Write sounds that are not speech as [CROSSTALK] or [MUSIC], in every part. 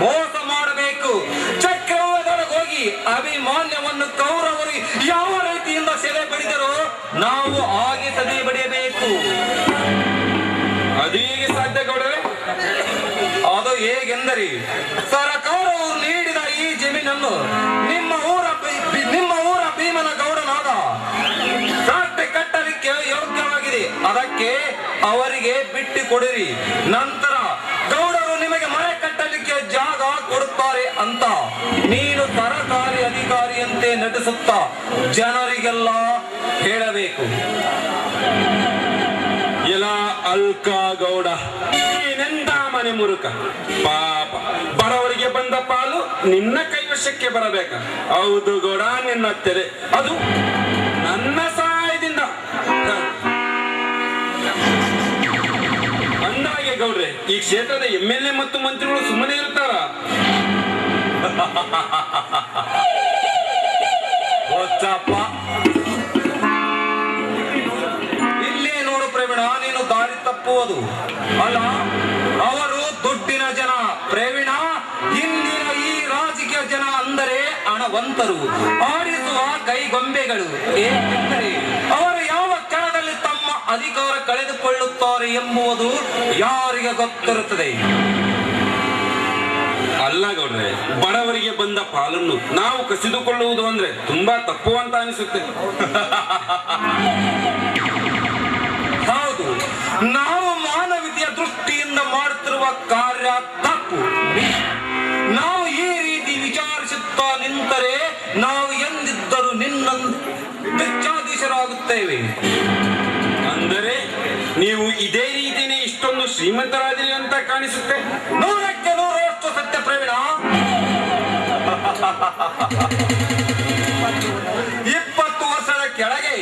ಮೋಸ ಮಾಡಬೇಕು. ಚಕ್ರವ್ಯೂಹದೊಳಗೆ ಹೋಗಿ ಅಭಿಮಾನ್ಯವನ್ನು ಕೌರವರು ಯಾವ ರೀತಿಯಿಂದ ಸೆರೆ ಬಡಿದರೋ ನಾವು ಹಾಗೆ ಸದೆ ಬಡಿಯಬೇಕು. ಅದೀಗ ಹೇಗೆ ಸಾಧ್ಯ ಗೌಡರೇ? ಅದು ಹೇಗೆಂದರೆ ಸರ್ಕಾರವು ನೀಡಿದ ಈ ಜಮೀನನ್ನು ನಿಮ್ಮ ಊರ ನಿಮ್ಮ ಊರ ಭೀಮನ ಗೌಡನಾದ ಕಟ್ಟಲಿಕ್ಕೆ ಯೋಗ್ಯವಾಗಿದೆ. ಅದಕ್ಕೆ ಅವರಿಗೆ ಬಿಟ್ಟು ಕೊಡಿರಿ. ನಂತರ ಅಂತ ನೀನು ಸರಕಾರಿ ಅಧಿಕಾರಿಯಂತೆ ನಟಿಸುತ್ತಾ ಜನರಿಗೆಲ್ಲ ಹೇಳಬೇಕು. ಎಲ ಅಲ್ಕಾ ಗೌಡ, ನೀನೆಂದ ಮನೆ ಮುರುಕ? ಪಾಪ, ಬಡವರಿಗೆ ಬಂದ ಪಾಲು ನಿನ್ನ ಕೈವಶಕ್ಕೆ ಬರಬೇಕ. ಹೌದು ಗೌಡ, ನಿನ್ನ ತೆರೆ. ಅದು ನನ್ನ ಸಹಾಯದಿಂದ. ಅಂದಾಗೆ ಗೌಡ್ರೆ, ಈ ಕ್ಷೇತ್ರದ ಎಂ ಎಲ್ ಎ ಮತ್ತು ಮಂತ್ರಿಗಳು ಸುಮ್ಮನೆ ಇರ್ತಾರ? ಇಲ್ಲೇ ನೋಡು ಪ್ರವೀಣ, ನೀನು ದಾರಿ ತಪ್ಪುವುದು. ಅಲ್ಲ, ಅವರು ದುಡ್ಡಿನ ಜನ. ಪ್ರವೀಣ ಇಂದಿನ ಈ ರಾಜಕೀಯ ಜನ ಅಂದರೆ ಹಣವಂತರು. ಆಡಿಸುವ ಕೈಗೊಂಬೆಗಳು. ಏಕೆಂದರೆ ಅವರು ಯಾವ ಕ್ಷಣದಲ್ಲಿ ತಮ್ಮ ಅಧಿಕಾರ ಕಳೆದುಕೊಳ್ಳುತ್ತಾರೆ ಎಂಬುದು ಯಾರಿಗೆ ಗೊತ್ತಿರುತ್ತದೆ? ಅಲ್ಲ ಗೌಡ್ರೆ, ಬಡವರಿಗೆ ಬಂದ ಪಾಲನ್ನು ನಾವು ಕಸಿದುಕೊಳ್ಳುವುದು ಅಂದ್ರೆ ತುಂಬಾ ತಪ್ಪು ಅಂತ ಅನಿಸುತ್ತೆ. [LAUGHS] ಹೌದು, ನಾವು ಮಾನವೀಯ ದೃಷ್ಟಿಯಿಂದ ಮಾಡುತ್ತಿರುವ ಕಾರ್ಯ ತಪ್ಪು. ನಾವು ಈ ರೀತಿ ವಿಚಾರಿಸುತ್ತಾ ನಿಂತರೆ ನಾವು ಎಂದಿದ್ದರೂ ನಿನ್ನ ಬೆಚ್ಚಾಧೀಶರಾಗುತ್ತೇವೆ ಅಂದರೆ ನೀವು ಇದೇ ರೀತಿನೇ ಇಷ್ಟೊಂದು ಶ್ರೀಮಂತರಾದಿರಿ ಅಂತ ಕಾಣಿಸುತ್ತೆ? ನೂರಕ್ಕೆ ನೂರ ಪ್ರವೀಣ? ಇಪ್ಪತ್ತು ವರ್ಷದ ಕೆಳಗೆ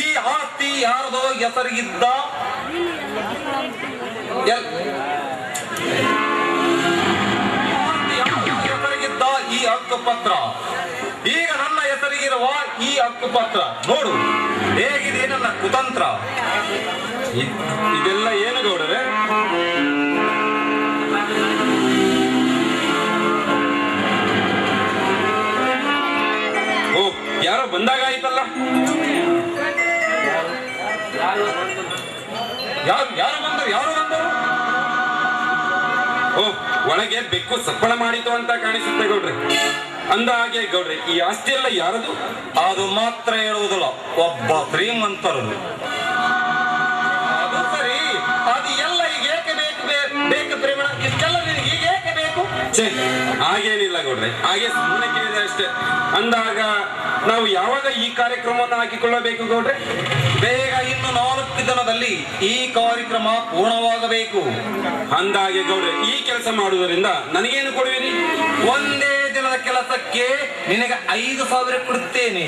ಈ ಆಸ್ತಿ ಯಾರದೋ ಹೆಸರಿಗಿದ್ದ ಹೆಸರಿಗಿದ್ದ ಈ ಹಕ್ಕುಪತ್ರ. ಈಗ ನನ್ನ ಹೆಸರಿಗಿರುವ ಈ ಹಕ್ಕುಪತ್ರ. ನೋಡು, ಹೇಗಿದೆ ನನ್ನ ಕುತಂತ್ರ? ಇದೆಲ್ಲ ಏನು ಗೌಡರೆ? ಯಾರೋ ಬಂದಾಗ ಆಯ್ತಲ್ಲ? ಯಾರು ಯಾರು ಬಂದರು ಯಾರು ಬಂದರು? ಓ ಒಳಗೆ ಬೆಕ್ಕು ಸಪ್ಪಳ ಮಾಡಿತು ಅಂತ ಕಾಣಿಸುತ್ತೆ ಗೌಡ್ರಿ. ಅಂದ ಹಾಗೆ ಗೌಡ್ರಿ ಈ ಆಸ್ತಿ ಎಲ್ಲ ಯಾರದು? ಅದು ಮಾತ್ರ ಹೇಳುವುದಿಲ್ಲ ಒಬ್ಬ ಶ್ರೀಮಂತರು ಅದು ಸರಿ ಅದು ಎಲ್ಲ ಈಗ ಏಕೆ ಬೇಕು ಬೇಕು ಪ್ರೇಮ ಇಷ್ಟೆಲ್ಲ ನಿನಗೆ ಈಗ ಏಕೆ ಬೇಕು? ಹಾಗೇನಿಲ್ಲ ಗೌಡ್ರೆ, ಹಾಗೆ ಸುಮ್ಮನೆ ಕೇಳಿದೆ ಅಷ್ಟೇ. ಅಂದಾಗ ನಾವು ಯಾವಾಗ ಈ ಕಾರ್ಯಕ್ರಮವನ್ನು ಹಾಕಿಕೊಳ್ಳಬೇಕು ಗೌಡ್ರೆ? ಬೇಗ ಇನ್ನು ನಾಲ್ಕು ದಿನದಲ್ಲಿ ಈ ಕಾರ್ಯಕ್ರಮ ಪೂರ್ಣವಾಗಬೇಕು. ಅಂದಾಗೆ ಗೌಡ್ರೆ, ಈ ಕೆಲಸ ಮಾಡುವುದರಿಂದ ನನಗೇನು ಕೊಡುವಿರಿ? ಒಂದೇ ದಿನದ ಕೆಲಸಕ್ಕೆ ನಿನಗೆ ಐದು ಸಾವಿರ ಕೊಡುತ್ತೇನೆ.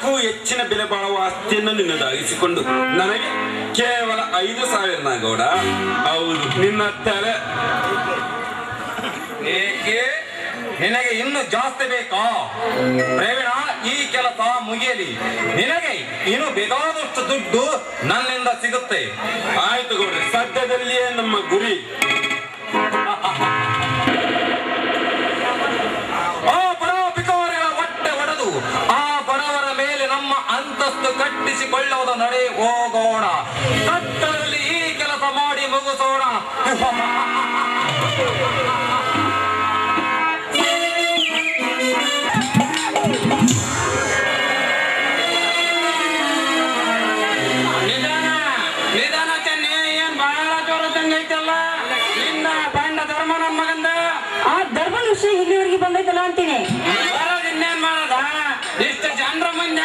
ಲಕ್ಷಕ್ಕೂ ಹೆಚ್ಚಿನ ಬೆಲೆ ಬಾಳುವ ಆಸ್ತಿಯನ್ನು ನಿನ್ನದಾಗಿಸಿಕೊಂಡು ನನಗೆ ಕೇವಲ ಐದು ಸಾವಿರ ಗೌಡ. ಹೌದು, ನಿನ್ನ ತಲೆ. ಏಕೆ? ನಿನಗೆ ಇನ್ನು ಜಾಸ್ತಿ ಬೇಕಾ? ಪ್ರವೀಣ, ಈ ಕೆಲಸ ಮುಗಿಯಲಿ. ನಿನಗೆ ಇನ್ನು ಬೇಕಾದಷ್ಟು ದುಡ್ಡು ನನ್ನಿಂದ ಸಿಗುತ್ತೆ. ಆಯ್ತು ಗೌಡ್ರಿ, ಸದ್ಯದಲ್ಲಿಯೇ ನಮ್ಮ ಗುರಿ. ಅಂತಸ್ತು ಕಟ್ಟಿಸಿಕೊಳ್ಳುವುದು ನಡೆ ಹೋಗೋಣ. ಕತ್ತಲಲ್ಲಿ ಈ ಕೆಲಸ ಮಾಡಿ ಮುಗಿಸೋಣ. ಧರ್ಮ ವಿಷಯ ಇಲ್ಲಿವರೆಗೆ ಬಂದೈತಲ್ಲ ಅಂತೀನಿ. ಬರೋದ್ ಇನ್ನೇನ್ ಮಾಡದ? ಇಷ್ಟ ಜನರ ಮಂದಿ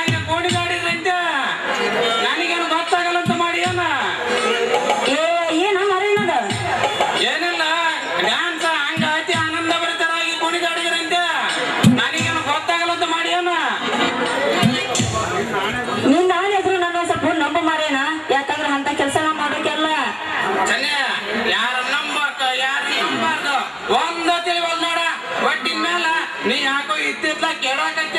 ಕೇಳಾಕತ್ತೆ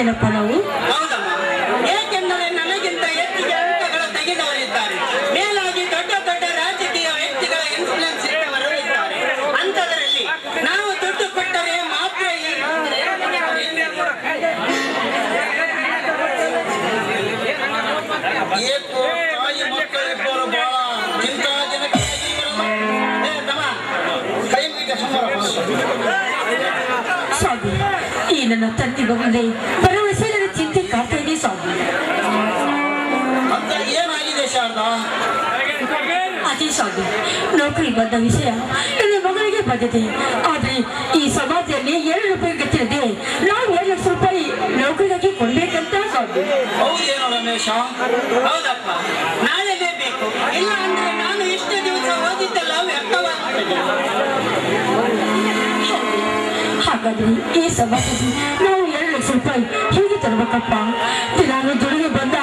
ಲಂಚ ಫಲವು ನಾವು ಏಕೆಂದರೆ ನನಗಿಂತ ಹೆಚ್ಚಿಗೆ ಅಂಕಗಳ ತೆಗೆದವರಿದ್ದಾರೆ. ಮೇಲಾಗಿ ದೊಡ್ಡ ದೊಡ್ಡ ರಾಜಕೀಯ ವ್ಯಕ್ತಿಗಳ ಇನ್ಫ್ಲುಯೆನ್ಸ್ ಇದ್ದವರು ಇದ್ದಾರೆ. ಅಂಥದರಲ್ಲಿ ನಾವು ದುಡ್ಡು ಕೊಟ್ಟರೆ ಮಾತ್ರ ಏಕೋ ನನ್ನ ತಂದೆ ಮಗನೇ ಭರವಸೆ ನನ್ನ ಚಿಂತೆ ಕಾಡ್ತಾ ಇದೆ ಸ್ವಾಮಿ ಏನಾಗಿದೆ ಶಾರದಾ? ಅದೇ ಸ್ವಾಮಿ ನೌಕರಿ ಬಂದ ವಿಷಯ ನನ್ನ ಮಗಳಿಗೆ ಬಂದಿದೆ. ಆದ್ರೆ ಈ ಸಮಾಜದಲ್ಲಿ ಎರಡು ರೂಪಾಯಿ ಗೊತ್ತಿದೆ ನಾವು ಎರಡು ಲಕ್ಷ ರೂಪಾಯಿ ನೌಕರಿಗಾಗಿ ಕೊಡ್ಬೇಕಂತ ಸ್ವಾಮಿ. ಹೌದೇನೋ ರಮೇಶ? ಹೌದಪ್ಪ. ನಾಳೆನೇ ಬೇಕು. ಇಲ್ಲ ಅಂದ್ರೆ ನಾನು ಇಷ್ಟು ದಿವಸ ಓದಿದ್ದೆಲ್ಲ ವ್ಯರ್ಥವಾಗ್ತದೆ ಹಾಗಾದ್ರೆ ಈ ಸಮಾಜದಲ್ಲಿ ನಾವು ಎರಡು ಲಕ್ಷ ರೂಪಾಯಿ ಹೇಗೆ ತರಬೇಕಪ್ಪ? ನಾನು ದುಡಿಗೆ ಬಂದ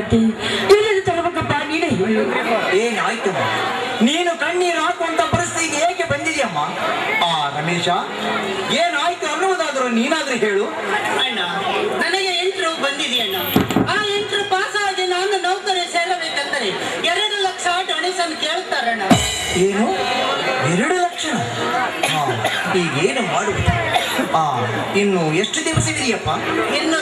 ಕಟ್ಟಬೇಕಂತೆ ಎಲ್ಲಿಂದ ತರಬೇಕಪ್ಪ ನೀನೇ ಹೇಳು. ಏನಾಯ್ತು? ನೀನು ಕಣ್ಣೀರು ಹಾಕುವಂತ ಪರಿಸ್ಥಿತಿಗೆ ಹೇಗೆ ಬಂದಿದೆಯಮ್ಮ? ಆ ರಮೇಶ ಏನಾಯ್ತು ಅನ್ನುವುದಾದ್ರೂ ನೀನಾದ್ರೂ ಹೇಳು. ಅಣ್ಣ ನನಗೆ ಎಂಟ್ರು ಬಂದಿದೆಯಣ್ಣ ಆ ಎಂಟ್ರು ಪಾಸ್ ಆಗಿ ನಾನು ನೌಕರಿ ಸೇರಬೇಕಂದರೆ ಎರಡು ಲಕ್ಷ ಡೊನೇಷನ್ ಕೇಳ್ತಾರಣ್ಣ. ಏನು? ಎರಡು ಲಕ್ಷ? ಹಾ, ಈಗೇನು ಮಾಡುವುದು? ಆ ಇನ್ನು ಎಷ್ಟು ದಿವಸ ಇದೆಯಪ್ಪ ಇನ್ನು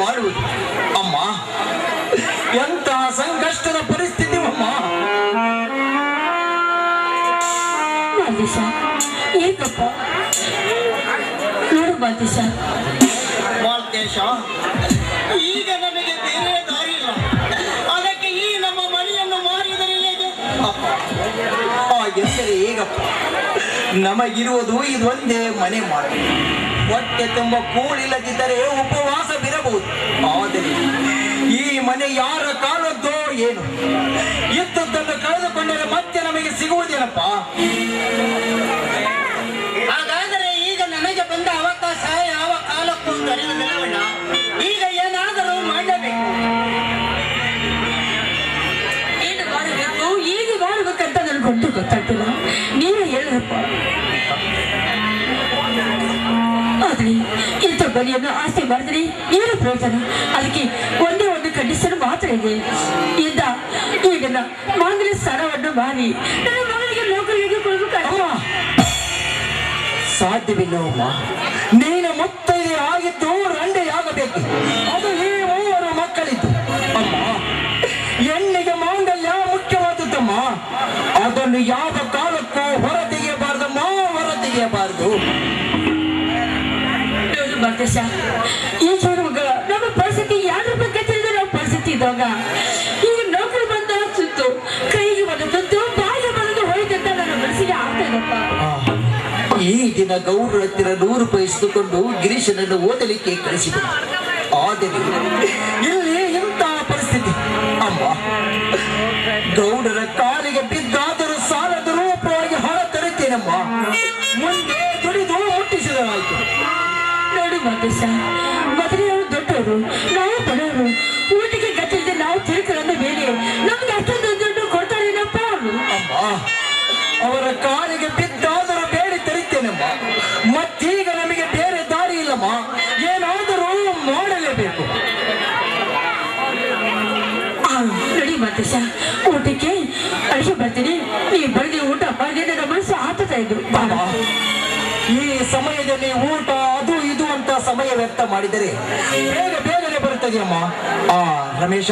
ಮಾಡುವುದು. ಅಮ್ಮ ಎಂತಹ ಸಂಕಷ್ಟದ ಪರಿಸ್ಥಿತಿ ಅಮ್ಮ? ಏಕಪ್ಪ. ನೋಡು ಮಾಲ್ದೇಶ ಮಾಲ್ತೇಶ ಈಗ ನಮಗೆ ಬೇರೆ ದಾರಿ ಇಲ್ಲ. ಅದಕ್ಕೆ ಈ ನಮ್ಮ ಮನೆಯನ್ನು ಮಾರಿದರೆ ಹೇಗೆ? ಹೇಗಪ್ಪ ನಮಗಿರುವುದು ಇದೊಂದೇ ಮನೆ ಮಾತು. ಹೊಟ್ಟೆ ತುಂಬ ಕೂಳಿಲ್ಲದಿದ್ದರೆ ಉಪವಾಸವಿರಬಹುದು ಆದರೆ ಈ ಮನೆ ಯಾರ ಕಾಲದ್ದೋ ಏನು? ಇದ್ದದ್ದನ್ನು ಕಳೆದುಕೊಂಡರೆ ಮತ್ತೆ ನಮಗೆ ಸಿಗುವುದೇನಪ್ಪ? ಹಾಗಾದರೆ ಈಗ ನನಗೆ ಬಂದ ಅವಕಾಶ ಯಾವ ಕಾಲಕ್ಕೂ ದೊರೆಯುವುದಿಲ್ಲವಣ್ಣ. ಈಗ ಏನಾದರೂ ಮಾಡಬೇಕು. ಏನು ಮಾಡಬೇಕು ಈಗ ಮಾಡಬೇಕಂತ ನನಗೊಂದು ಗೊತ್ತಾಗ್ತಿಲ್ಲ. ನೀನು ಹೇಳಪ್ಪ. ಆದ್ರೆ ಇಂಥ ಬಲಿಯನ್ನು ಆಸ್ತಿ ಮಾಡಿದ್ರೆ ಏನು ಪ್ರಯೋಜನ? ಅದಕ್ಕೆ ಒಂದೇ ಒಂದು ಕಂಡೀಷನ್ ಮಾತ್ರ ಇದೆ. ಇಂದ ಈಗ ನ- ಮಾಂಗಲ್ಯ ಸ್ಥಾನವನ್ನು ಮಾರಿ ನನ್ನ ಮಗಳಿಗೆ ನೌಕರಿಗೆ ಕೊಡಬೇಕು ಸಾಧ್ಯವಿಲ್ಲ ನೀನು ಮುತ್ತೈದೆ ಆಗಿದ್ದು ರಂಡೆಯಾಗಬೇಕು. ಅದು ಈ ಮೂವರು ಮಕ್ಕಳಿದ್ದು. ಅಮ್ಮ ಹೆಣ್ಣಿಗೆ ಮಾಂಗಲ್ಯ ಮುಖ್ಯವಾದದ್ದಮ್ಮ. ಅದನ್ನು ಯಾವ ಕಾಲಕ್ಕೂ ಹೊರ ತೆಗೆಯಬಾರ್ದಮ್ಮ ಹೊರ ಮಾತೇಶ ಈ ಜನ್ಮಗ ನಮ್ಮ ಪರಿಸ್ಥಿತಿ ಯಾರ ಬಗ್ಗೆ ತಿಳಿದ್ರೆ ನಮ್ಮ ಪರಿಸ್ಥಿತಿ ಇದ್ದಾಗ? ಈಗ ನೌಕರಿ ಬಂದ ಸುತ್ತು, ಕೈಗೆ ಬಂದದ್ದು ಬಾಯಿಗೆ ಬಂದದ್ದು ಹೋಯ್ತಂತ ನನ್ನ ಮನಸ್ಸಿಗೆ ಆಗ್ತದಪ್ಪ ಈ ದಿನ ಗೌಡ್ರ ಹತ್ತಿರ ನೂರು ರೂಪಾಯಿ ಇಸಿದುಕೊಂಡು ಗಿರೀಶನನ್ನು ಓದಲಿಕ್ಕೆ ಕಳಿಸಿದರು ಆದರೆ ಇಲ್ಲಿ ಇಂತಹ ಪರಿಸ್ಥಿತಿ? ಅಮ್ಮ, ಗೌಡರ ನೋಡು ಮಾತೇಶ ಮೊದಲೇ ಅವರು ದೊಡ್ಡವರು ನಾವು ಬಡವರು. ಊಟಿಗೆ ಗತಿಲ್ಲದೆ ನಾವು ತಿಳ್ಕೊಳ್ಳೋದು ಬೇರೆ ನಮ್ಗೆ ಅಷ್ಟೊಂದು ದುಡ್ಡು ಕೊಡ್ತಾರೇನಪ್ಪ? ಅವರು ಕಾಲಿಗೆ ಬಿದ್ದಾದರೂ ಬೇಡಿ ತೆರಿತೇನಮ್ಮ. ಮತ್ತೀಗ ನಮಗೆ ಬೇರೆ ದಾರಿ ಇಲ್ಲಮ್ಮ. ಏನಾದರೂ ಮಾಡಲೇಬೇಕು. ನಡಿ ಮಾತೇಶ. ಊಟಕ್ಕೆ ಅಡಿಗೆ ಬರ್ತೀನಿ ನೀ ಬೆಳಗ್ಗೆ ಊಟ ಮಾಡಿದ್ರೆ ನನ್ನ ಮನಸ್ಸು ಆತದ ಇದ್ರು ಬಾರ. ಈ ಸಮಯದಲ್ಲಿ ಊಟ ಇದು ಸಮಯ ವ್ಯರ್ಥ ಮಾಡಿದರೆ ಬೇಗ ಬೇಗನೆ ಬರುತ್ತದೆ ಅಮ್ಮ. ಆ ರಮೇಶ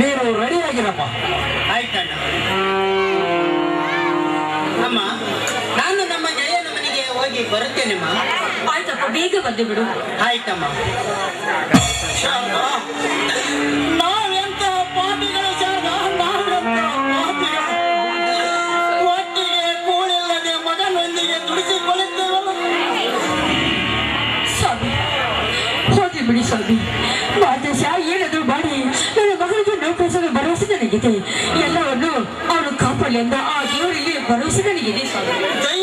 ನೀನು ರೆಡಿಯಾಗಿರಪ್ಪ ಆಯ್ತಣ್ಣ. ಅಮ್ಮ ನಾನು ನಮ್ಮ ಗೆಳೆಯನ ಮನೆಗೆ ಹೋಗಿ ಬರುತ್ತೇನೆಮ್ಮ ಆಯ್ತಪ್ಪ ಬೇಗ ಬಂದು ಬಿಡು. ಆಯ್ತಮ್ಮ. [LAUGHS] ಎಲ್ಲವನ್ನು ಅವನು ಕಾಪಾಡಲಿ ಅಂತ ಆ ದೇವರಿಗೆ ಭರವಸೆ ನನಗಿದೆ ಸ್ವಾಮಿ.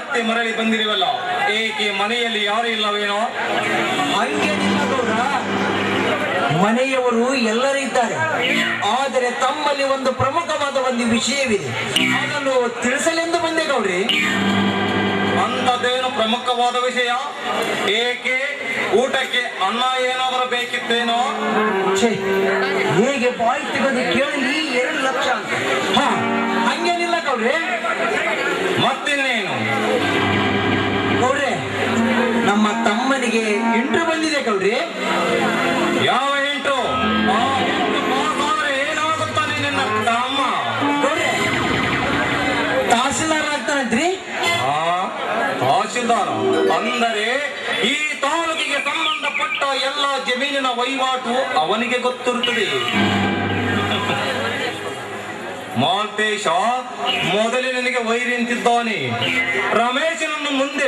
ಮತ್ತೆ ಮರಳಿ ಬಂದಿರುವಲ್ಲ? ಏಕೆ ಮನೆಯಲ್ಲಿ ಯಾರು ಇಲ್ಲವೇನೋ? ಹಂಗೆ ಮನೆಯವರು ಎಲ್ಲರೂ ಇದ್ದಾರೆ. ಆದರೆ ತಮ್ಮಲ್ಲಿ ಒಂದು ಪ್ರಮುಖವಾದ ಒಂದು ವಿಷಯವಿದೆ. ಅದನ್ನು ತಿಳಿಸಲೆಂದು ಬಂದೆ ಗೌರಿ ಅಂಥದ್ದೇನು ಪ್ರಮುಖವಾದ ವಿಷಯ? ಏಕೆ ಊಟಕ್ಕೆ ಅನ್ನ ಏನಾದರೂ ಬೇಕಿತ್ತೇನೋ? ಹೇಗೆ ಬಾಯಿ ತೆಗೆದು ಕೇಳಿ ಎರಡು ಲಕ್ಷ ಅಂತ. ಗೌಡ್ರಿ ಮತ್ತಿನ್ನೇನು ನೋಡ್ರಿ ನಮ್ಮ ತಮ್ಮನಿಗೆ ಇಂಟ್ರು ಬಂದಿದೆ ಕೊಡ್ರಿ ಯಾವ ಆದ್ರೆ ಏನಾಗುತ್ತಾನೆ ನಿನ್ನ ತಮ್ಮ? ನೋಡ್ರಿ ತಹಸೀಲ್ದಾರ್ ಆಗ್ತಾನಂತ್ರಿ? ಆ ತಹಶೀಲ್ದಾರ್ ಅಂದರೆ ಈ ತಾಲೂಕಿಗೆ ಸಂಬಂಧಪಟ್ಟ ಎಲ್ಲ ಜಮೀನಿನ ವಹಿವಾಟು ಅವನಿಗೆ ಗೊತ್ತಿರುತ್ತದೆ. ಮಾಲ್ತೇಶ ಮೊದಲೇ ನಿನಗೆ ವೈರಿ ಅಂತಿದ್ದಾನೆ ರಮೇಶನನ್ನು ಮುಂದೆ